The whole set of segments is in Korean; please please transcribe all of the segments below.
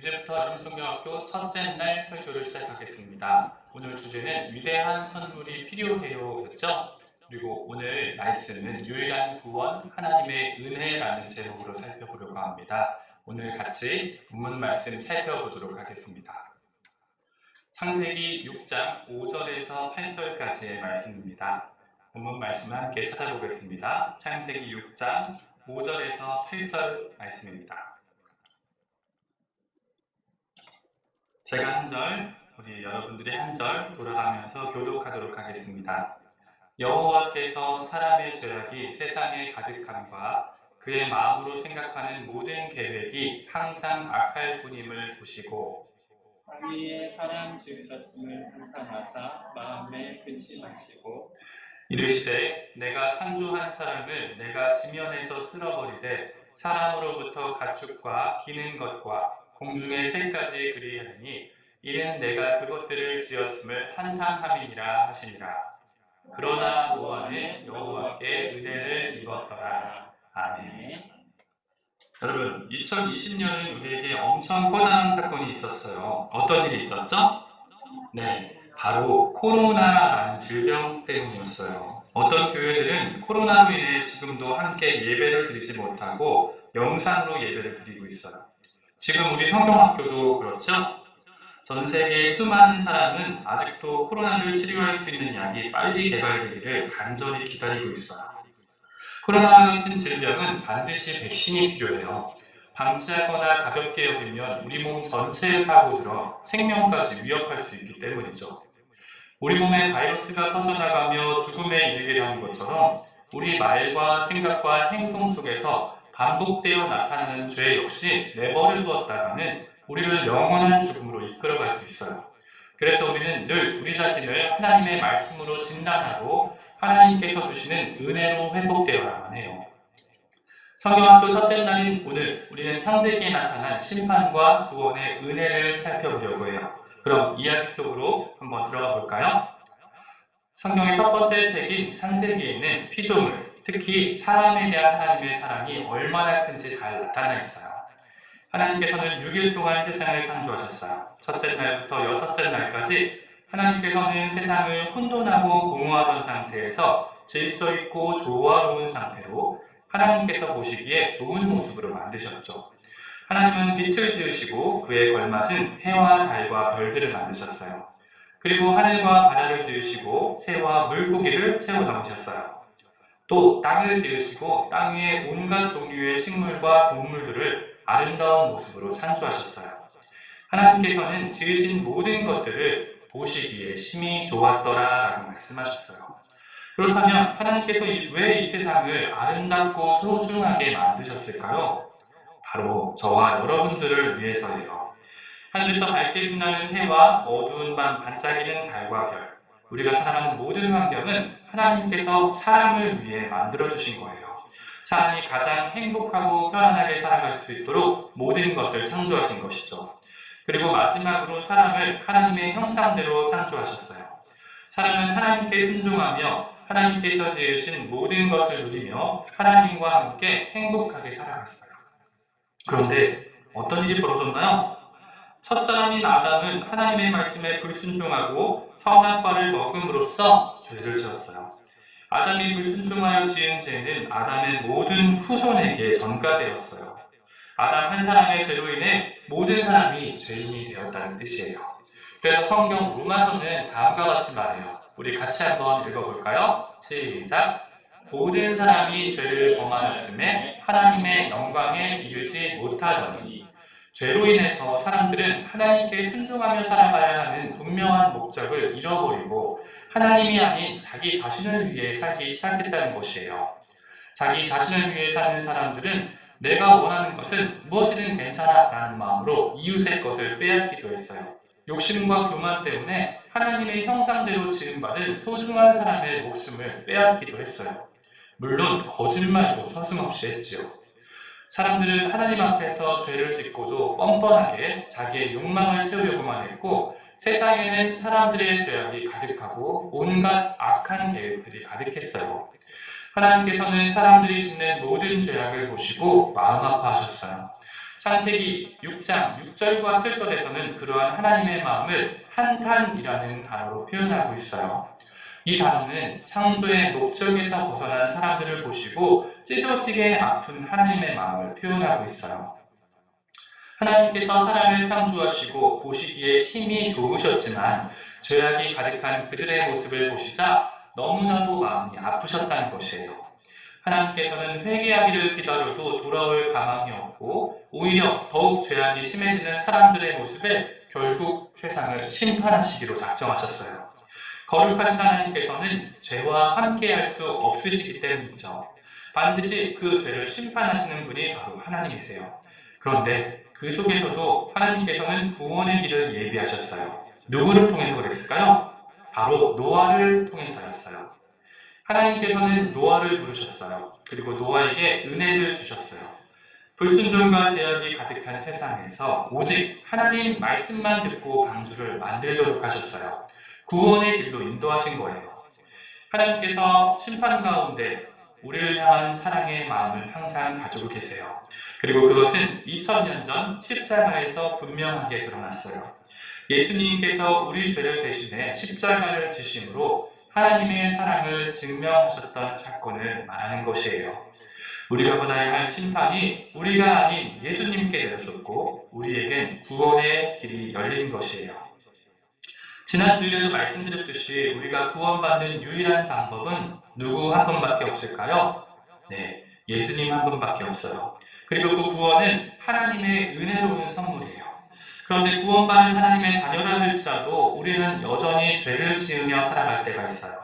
이제부터 임성경학교 첫째 날 설교를 시작하겠습니다. 오늘 주제는 위대한 선물이 필요해요 였죠? 그리고 오늘 말씀은 유일한 구원 하나님의 은혜라는 제목으로 살펴보려고 합니다. 오늘 같이 본문 말씀 살펴보도록 하겠습니다. 창세기 6장 5절에서 8절까지의 말씀입니다. 본문 말씀을 함께 찾아보겠습니다. 창세기 6장 5절에서 8절 말씀입니다. 제가 한 절, 우리 여러분들이 한 절 돌아가면서 교독하도록 하겠습니다. 여호와께서 사람의 죄악이 세상에 가득함과 그의 마음으로 생각하는 모든 계획이 항상 악할 뿐임을 보시고 자기의 사람 지으셨음을 한탄하사 마음에 근심하시고 이르시되 내가 창조한 사람을 내가 지면에서 쓸어버리되 사람으로부터 가축과 기는 것과 공중의 새까지 그리하느니 이는 내가 그것들을 지었음을 한탄함이니라 하시니라 그러나 노아는 여호와께 은혜를 입었더라 아멘 여러분 2020년은 우리에게 엄청 커다란 사건이 있었어요 어떤 일이 있었죠? 네 바로 코로나라는 질병 때문이었어요. 어떤 교회들은 코로나로 인해 지금도 함께 예배를 드리지 못하고 영상으로 예배를 드리고 있어요. 지금 우리 성경학교도 그렇죠? 전 세계 수많은 사람은 아직도 코로나를 치료할 수 있는 약이 빨리 개발되기를 간절히 기다리고 있어요. 코로나 같은 질병은 반드시 백신이 필요해요. 방치하거나 가볍게 여기면 우리 몸 전체에 파고들어 생명까지 위협할 수 있기 때문이죠. 우리 몸에 바이러스가 퍼져나가며 죽음에 이르게 하는 것처럼 우리 말과 생각과 행동 속에서 반복되어 나타나는 죄 역시 내버려 두었다가는 우리를 영원한 죽음으로 이끌어갈 수 있어요. 그래서 우리는 늘 우리 자신을 하나님의 말씀으로 진단하고 하나님께서 주시는 은혜로 회복되어야만 해요. 성경학교 첫째 날인 오늘 우리는 창세기에 나타난 심판과 구원의 은혜를 살펴보려고 해요. 그럼 이야기 속으로 한번 들어가 볼까요? 성경의 첫 번째 책인 창세기에는 피조물, 특히 사람에 대한 하나님의 사랑이 얼마나 큰지 잘 나타나 있어요. 하나님께서는 6일 동안 세상을 창조하셨어요. 첫째 날부터 여섯째 날까지 하나님께서는 세상을 혼돈하고 공허하던 상태에서 질서 있고 조화로운 상태로 하나님께서 보시기에 좋은 모습으로 만드셨죠. 하나님은 빛을 지으시고 그에 걸맞은 해와 달과 별들을 만드셨어요. 그리고 하늘과 바다를 지으시고 새와 물고기를 채워 넣으셨어요. 또 땅을 지으시고 땅 위에 온갖 종류의 식물과 동물들을 아름다운 모습으로 창조하셨어요. 하나님께서는 지으신 모든 것들을 보시기에 심히 좋았더라 라고 말씀하셨어요. 그렇다면 하나님께서 왜 이 세상을 아름답고 소중하게 만드셨을까요? 바로 저와 여러분들을 위해서예요. 하늘에서 밝게 빛나는 해와 어두운 밤 반짝이는 달과 별, 우리가 살아가는 모든 환경은 하나님께서 사람을 위해 만들어 주신 거예요. 사람이 가장 행복하고 편안하게 살아갈 수 있도록 모든 것을 창조하신 것이죠. 그리고 마지막으로 사람을 하나님의 형상대로 창조하셨어요. 사람은 하나님께 순종하며 하나님께서 지으신 모든 것을 누리며 하나님과 함께 행복하게 살아갔어요. 그런데 어떤 일이 벌어졌나요? 첫사람인 아담은 하나님의 말씀에 불순종하고 선악 과를 먹음으로써 죄를 지었어요. 아담이 불순종하여 지은 죄는 아담의 모든 후손에게 전가되었어요. 아담 한 사람의 죄로 인해 모든 사람이 죄인이 되었다는 뜻이에요. 그래서 성경 로마서는 다음과 같이 말해요. 우리 같이 한번 읽어볼까요? 시작. 모든 사람이 죄를 범하였음에 하나님의 영광에 이르지 못하더니 죄로 인해서 사람들은 하나님께 순종하며 살아가야 하는 분명한 목적을 잃어버리고 하나님이 아닌 자기 자신을 위해 살기 시작했다는 것이에요. 자기 자신을 위해 사는 사람들은 내가 원하는 것은 무엇이든 괜찮아 라는 마음으로 이웃의 것을 빼앗기도 했어요. 욕심과 교만 때문에 하나님의 형상대로 지음받은 소중한 사람의 목숨을 빼앗기도 했어요. 물론 거짓말도 서슴없이 했지요. 사람들은 하나님 앞에서 죄를 짓고도 뻔뻔하게 자기의 욕망을 채우려고만 했고 세상에는 사람들의 죄악이 가득하고 온갖 악한 계획들이 가득했어요. 하나님께서는 사람들이 짓는 모든 죄악을 보시고 마음 아파하셨어요. 창세기 6장 6절과 7절에서는 그러한 하나님의 마음을 한탄이라는 단어로 표현하고 있어요. 이 단어는 창조의 목적에서 벗어난 사람들을 보시고 찢어지게 아픈 하나님의 마음을 표현하고 있어요. 하나님께서 사람을 창조하시고 보시기에 심히 좋으셨지만 죄악이 가득한 그들의 모습을 보시자 너무나도 마음이 아프셨다는 것이에요. 하나님께서는 회개하기를 기다려도 돌아올 가망이 없고 오히려 더욱 죄악이 심해지는 사람들의 모습에 결국 세상을 심판하시기로 작정하셨어요. 거룩하신 하나님께서는 죄와 함께할 수 없으시기 때문이죠. 반드시 그 죄를 심판하시는 분이 바로 하나님이세요. 그런데 그 속에서도 하나님께서는 구원의 길을 예비하셨어요. 누구를 통해서 그랬을까요? 바로 노아를 통해서였어요. 하나님께서는 노아를 부르셨어요. 그리고 노아에게 은혜를 주셨어요. 불순종과 제약이 가득한 세상에서 오직 하나님 말씀만 듣고 방주를 만들도록 하셨어요. 구원의 길로 인도하신 거예요. 하나님께서 심판 가운데 우리를 향한 사랑의 마음을 항상 가지고 계세요. 그리고 그것은 2000년 전 십자가에서 분명하게 드러났어요. 예수님께서 우리 죄를 대신해 십자가를 지심으로 하나님의 사랑을 증명하셨던 사건을 말하는 것이에요. 우리가 받아야 할 심판이 우리가 아닌 예수님께 내려졌고 우리에겐 구원의 길이 열린 것이에요. 지난 주일에도 말씀드렸듯이 우리가 구원받는 유일한 방법은 누구 한 분밖에 없을까요? 네, 예수님 한 분밖에 없어요. 그리고 그 구원은 하나님의 은혜로운 선물이에요. 그런데 구원받은 하나님의 자녀라 할지라도 우리는 여전히 죄를 지으며 살아갈 때가 있어요.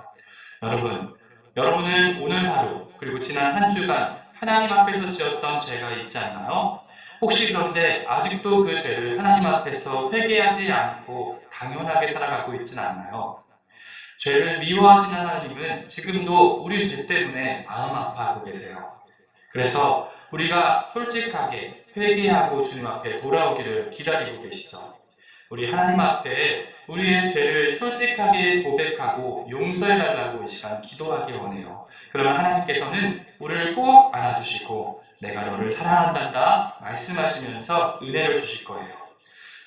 여러분, 여러분은 오늘 하루 그리고 지난 한 주간 하나님 앞에서 지었던 죄가 있지 않나요? 혹시 그런데 아직도 그 죄를 하나님 앞에서 회개하지 않고 당연하게 살아가고 있진 않나요? 죄를 미워하시는 하나님은 지금도 우리 죄 때문에 마음 아파하고 계세요. 그래서 우리가 솔직하게 회개하고 주님 앞에 돌아오기를 기다리고 계시죠. 우리 하나님 앞에 우리의 죄를 솔직하게 고백하고 용서해달라고 이 시간 기도하기 원해요. 그러면 하나님께서는 우리를 꼭 안아주시고 내가 너를 사랑한단다 말씀하시면서 은혜를 주실 거예요.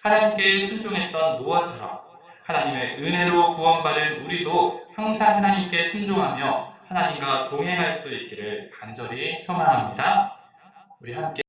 하나님께 순종했던 노아처럼 하나님의 은혜로 구원받은 우리도 항상 하나님께 순종하며 하나님과 동행할 수 있기를 간절히 소망합니다. 우리 함께